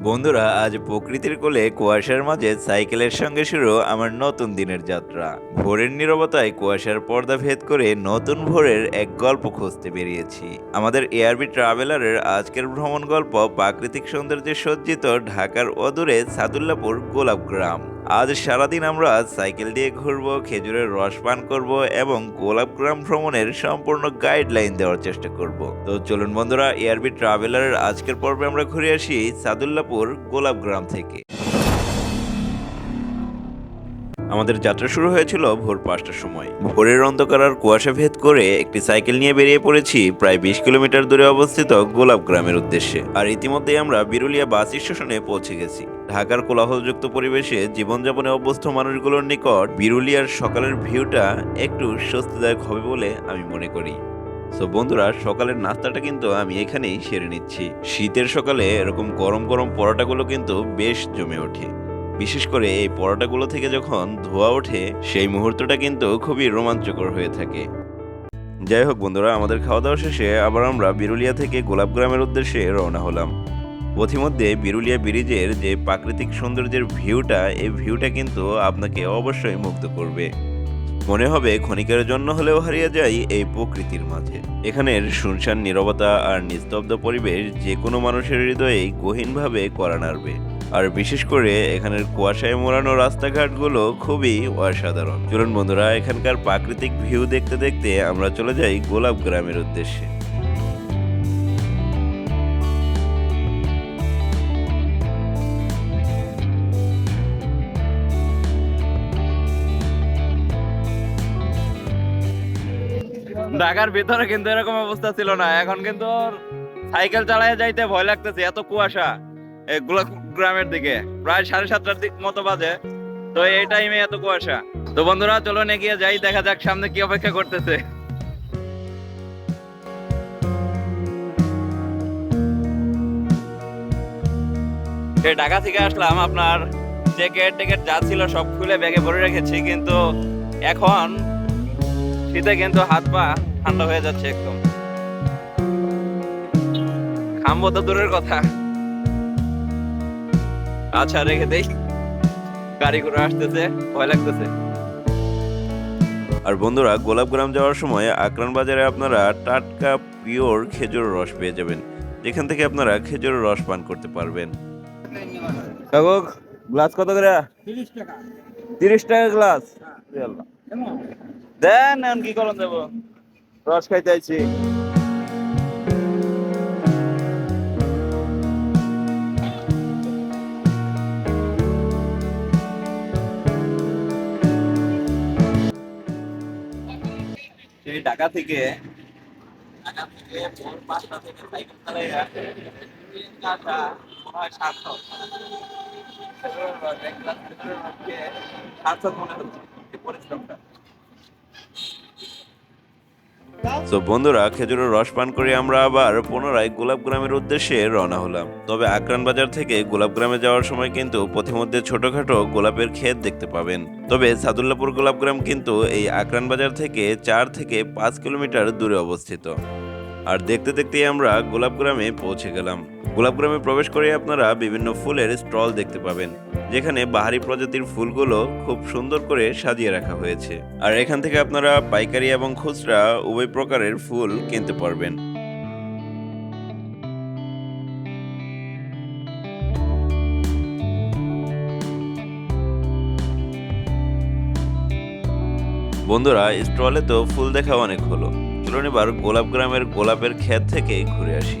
বন্ধুরা, আজ প্রকৃতির কোলে কুয়াশার মাঝে সাইকেলের সঙ্গে শুরু আমার নতুন দিনের যাত্রা। ভোরের নিরবতায় কুয়াশার পর্দা ভেদ করে নতুন ভোরের এক গল্প খুঁজতে বেরিয়েছি। আমাদের এআরবি ট্রাভেলারের আজকের ভ্রমণ গল্প প্রাকৃতিক সৌন্দর্যে সজ্জিত ঢাকার অদূরে সাদুল্লাপুর গোলাপ গ্রাম। আজ সারাদিন আমরা সাইকেল দিয়ে ঘুরব, খেজুরের রস পান করব এবং গোলাপগ্রাম ভ্রমণের সম্পূর্ণ গাইডলাইন দেওয়ার চেষ্টা করব। তো চলুন বন্ধুরা এয়ারবি ট্রাভেলারের আজকের পর্বে আমরা ঘুরে আসি সাদুল্লাপুর গোলাপগ্রাম থেকে। আমাদের যাত্রা শুরু হয়েছিল ভোর পাঁচটার সময়। ভোরের অন্ধকার আর কুয়াশা ভেদ করে একটি সাইকেল নিয়ে বেরিয়ে পড়েছি প্রায় বিশ কিলোমিটার দূরে অবস্থিত গোলাপ গ্রামের উদ্দেশ্যে। আর ইতিমধ্যেই আমরা বিরুলিয়া বাস স্টেশনে পৌঁছে গেছি। ঢাকার কোলাহলযুক্ত পরিবেশে জীবনযাপনে অভ্যস্ত মানুষগুলোর নিকট বিরুলিয়ার সকালের ভিউটা একটু স্বস্তিদায়ক হবে বলে আমি মনে করি। সো বন্ধুরা, সকালের নাস্তাটা কিন্তু আমি এখানেই সেরে নিচ্ছি। শীতের সকালে এরকম গরম গরম পরোটাগুলো কিন্তু বেশ জমে ওঠে। বিশেষ করে এই পরোটাগুলো থেকে যখন ধোয়া ওঠে, সেই মুহূর্তটা কিন্তু খুবই রোমাঞ্চকর হয়ে থাকে। যাই হোক বন্ধুরা, আমাদের খাওয়া দাওয়া শেষে আবার আমরা বিরুলিয়া থেকে গোলাপ গ্রামের উদ্দেশ্যে রওনা হলাম। পথিমধ্যে বিরুলিয়া ব্রিজের যে প্রাকৃতিক সৌন্দর্যের ভিউটা, এই ভিউটা কিন্তু আপনাকে অবশ্যই মুগ্ধ করবে। মনে হবে ক্ষণিকের জন্য হলেও হারিয়ে যাই এই প্রকৃতির মাঝে। এখানের শুনশান, নীরবতা আর নিস্তব্ধ পরিবেশ যে কোনো মানুষের হৃদয়েই গহীনভাবে করা নাড়বে। আর বিশেষ করে এখানের কুয়াশায় মোড়ানো রাস্তাঘাটগুলো খুবই অসাধারণ। চলুন বন্ধুরা, এখানকার প্রাকৃতিক ভিউ দেখতে দেখতে আমরা চলে যাই গোলাপ গ্রামের উদ্দেশ্যে। ঢাকার ভিতরে কিন্তু এরকম অবস্থা ছিল না। এখন কিন্তু সাইকেল চালায় যাইতে ভয় লাগতেছে, এত কুয়াশা। এই গোলাপ গ্রামের দিকে। প্রায় সাড়ে সাতটার দিক মতো বাজে। তো এই টাইমে এত কুয়াশা। তো বন্ধুরা, চলুন এগিয়ে যাই, দেখা যাক সামনে কি অপেক্ষা করতেছে। ঢাকা থেকে আসলাম আপনার জ্যাকেট ট্যাকেট যা ছিল সব খুলে ব্যাগে ভরে রেখেছি, কিন্তু এখন শীতে কিন্তু হাত পা ঠান্ডা হয়ে যাচ্ছে একদম। খামবো তো দূরের কথা। আচ্ছা রেখে দেই। গাড়ি করে আসতেছে ভয় লাগতেছে। আর বন্ধুরা গোলাপগ্রাম যাওয়ার সময় আকরান বাজারে আপনারা টাটকা পিওর খেজুর রস পেয়ে যাবেন। যেখান থেকে আপনারা খেজুরের রস পান করতে পারবেন। গ্লাস কত করে? তিরিশ টাকা। গ্লাস। দেন কি করন দেবো? রস খাইতে আইছি। সেই ঢাকা থেকে ঢাকা থেকে পাঁচটা থেকে সাইকেল চালাই মনে হয় সার্থক। মনে হচ্ছে। পরিশ্রমটা। তো বন্ধুরা, খেজুরের রস পান করে আমরা আবার পুনরায় গোলাপ গ্রামের উদ্দেশ্যে রওনা হলাম। তবে আক্রান বাজার থেকে গোলাপ গ্রামে যাওয়ার সময় কিন্তু পথিমধ্যে ছোটখাটো গোলাপের ক্ষেত দেখতে পাবেন। তবে সাদুল্লাপুর গোলাপ গ্রাম কিন্তু এই আক্রান বাজার থেকে চার থেকে পাঁচ কিলোমিটার দূরে অবস্থিত। আর দেখতে দেখতেই আমরা গোলাপগ্রামে পৌঁছে গেলাম। গোলাপগ্রামে প্রবেশ করে আপনারা বিভিন্ন ফুলের স্টল দেখতে পাবেন, যেখানে বাহারি প্রজাতির ফুলগুলো খুব সুন্দর করে সাজিয়ে রাখা হয়েছে। আর এখান থেকে আপনারা পাইকারি এবং খুচরা উভয় প্রকারের ফুল কিনতে পারবেন। বন্ধুরা, স্টলে তো ফুল দেখা অনেক হলো। চলুন এবার গোলাপ গ্রামের গোলাপের ক্ষেত থেকে ঘুরে আসি।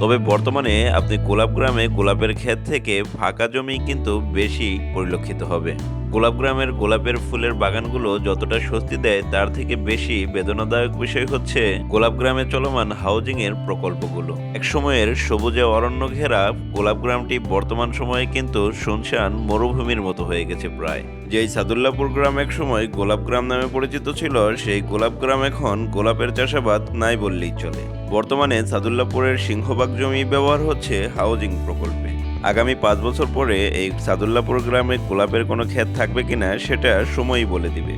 তবে বর্তমানে আপনি গোলাপ গ্রামে গোলাপের ক্ষেত থেকে ফাঁকা জমি কিন্তু বেশি পরিলক্ষিত হবে। গোলাপ গ্রামের গোলাপের ফুলের বাগানগুলো যতটা স্বস্তি দেয়, তার থেকে বেশি বেদনাদায়ক বিষয় হচ্ছে গোলাপ গ্রামে চলমান হাউজিং এর প্রকল্পগুলো। এক সময়ের সবুজে অরণ্য ঘেরা গোলাপ গ্রামটি বর্তমান সময়ে কিন্তু শুনশান মরুভূমির মতো হয়ে গেছে প্রায়। যেই সাদুল্লাপুর গ্রাম এক সময় গোলাপ গ্রাম নামে পরিচিত ছিল, সেই গোলাপ গ্রাম এখন গোলাপের চাষাবাদ নাই বললেই চলে। বর্তমানে সাদুল্লাপুরের সিংহবাগ জমি ব্যবহার হচ্ছে হাউজিং প্রকল্পে। আগামী পাঁচ বছর পরে এই সাদুল্লাপুর গ্রামে গোলাপের কোনো ক্ষেত থাকবে কিনা সেটা সময়ই বলে দিবে।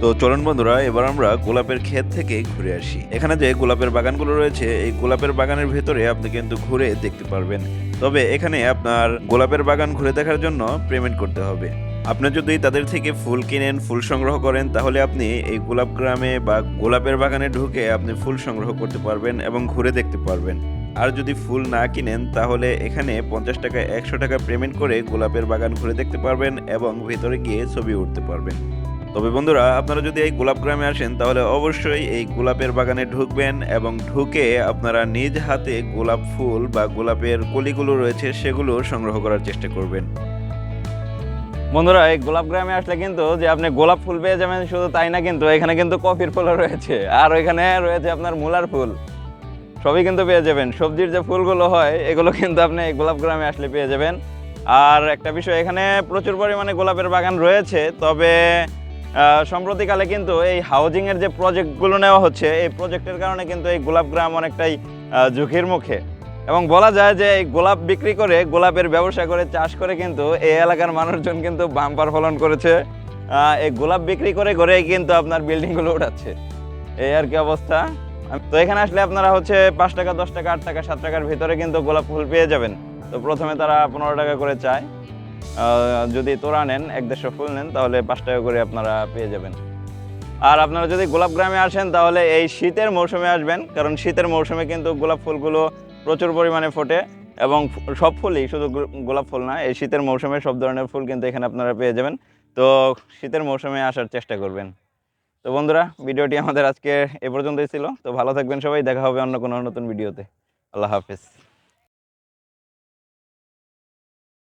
তো চলুন বন্ধুরা, এবার আমরা গোলাপের ক্ষেত থেকে ঘুরে আসি। এখানে যে গোলাপের বাগানগুলো রয়েছে, এই গোলাপের বাগানের ভেতরে আপনি কিন্তু ঘুরে দেখতে পারবেন। তবে এখানে আপনার গোলাপের বাগান ঘুরে দেখার জন্য পেমেন্ট করতে হবে। আপনি যদি তাদের থেকে ফুল কিনেন, ফুল সংগ্রহ করেন, তাহলে আপনি এই গোলাপ গ্রামে বা গোলাপের বাগানে ঢুকে আপনি ফুল সংগ্রহ করতে পারবেন এবং ঘুরে দেখতে পারবেন। আর যদি ফুল না কিনেন, তাহলে এখানে পঞ্চাশ টাকা, একশো টাকা পেমেন্ট করে গোলাপের বাগান ঘুরে দেখতে পারবেন এবং ভেতরে গিয়ে ছবি উঠতে পারবেন। তবে বন্ধুরা, আপনারা যদি এই গোলাপ গ্রামে আসেন, তাহলে অবশ্যই এই গোলাপের বাগানে ঢুকবেন এবং ঢুকে আপনারা নিজ হাতে গোলাপ ফুল বা গোলাপের কলিগুলো রয়েছে, সেগুলো সংগ্রহ করার চেষ্টা করবেন। বন্ধুরা, এই গোলাপ গ্রামে আসলে কিন্তু যে আপনি গোলাপ ফুল পেয়ে যাবেন শুধু তাই না, কিন্তু এখানে কিন্তু কফির ফুলও রয়েছে। আর এখানে রয়েছে আপনার মূলার ফুল। সবই কিন্তু পেয়ে যাবেন। সবজির যে ফুলগুলো হয়, এগুলো কিন্তু আপনি গোলাপ গ্রামে আসলে পেয়ে যাবেন। আর একটা বিষয়, এখানে প্রচুর পরিমাণে গোলাপের বাগান রয়েছে, তবে সম্প্রতিকালে কিন্তু এই হাউজিংয়ের যে প্রজেক্টগুলো নেওয়া হচ্ছে, এই প্রজেক্টের কারণে কিন্তু এই গোলাপ গ্রাম অনেকটাই ঝুঁকির মুখে। এবং বলা যায় যে এই গোলাপ বিক্রি করে, গোলাপের ব্যবসা করে, চাষ করে কিন্তু এই এলাকার মানুষজন কিন্তু বাম্পার ফলন করেছে। এই গোলাপ বিক্রি করে করে কিন্তু আপনার বিল্ডিংগুলো উঠাচ্ছে। এই আর কি অবস্থা? তো এখানে আসলে আপনারা হচ্ছে পাঁচ টাকা, দশ টাকা, আট টাকা, সাত টাকার ভিতরে কিন্তু গোলাপ ফুল পেয়ে যাবেন। তো প্রথমে তারা পনেরো টাকা করে চায়। যদি তোরা নেন, এক দেড়শো ফুল নেন, তাহলে পাঁচ টাকা করে আপনারা পেয়ে যাবেন। আর আপনারা যদি গোলাপ গ্রামে আসেন, তাহলে এই শীতের মৌসুমে আসবেন। কারণ শীতের মৌসুমে কিন্তু গোলাপ ফুলগুলো প্রচুর পরিমাণে ফোটে এবং সব ফুলই শুধু গোলাপ ফুল না, এই শীতের মৌসুমে সব ধরনের ফুল কিন্তু এখানে আপনারা পেয়ে যাবেন। তো শীতের মৌসুমে আসার চেষ্টা করবেন। তো বন্ধুরা, ভিডিওটি আমাদের আজকে এ পর্যন্তই ছিল। তো ভালো থাকবেন সবাই, দেখা হবে অন্য কোনো নতুন ভিডিওতে। আল্লাহ হাফিজ।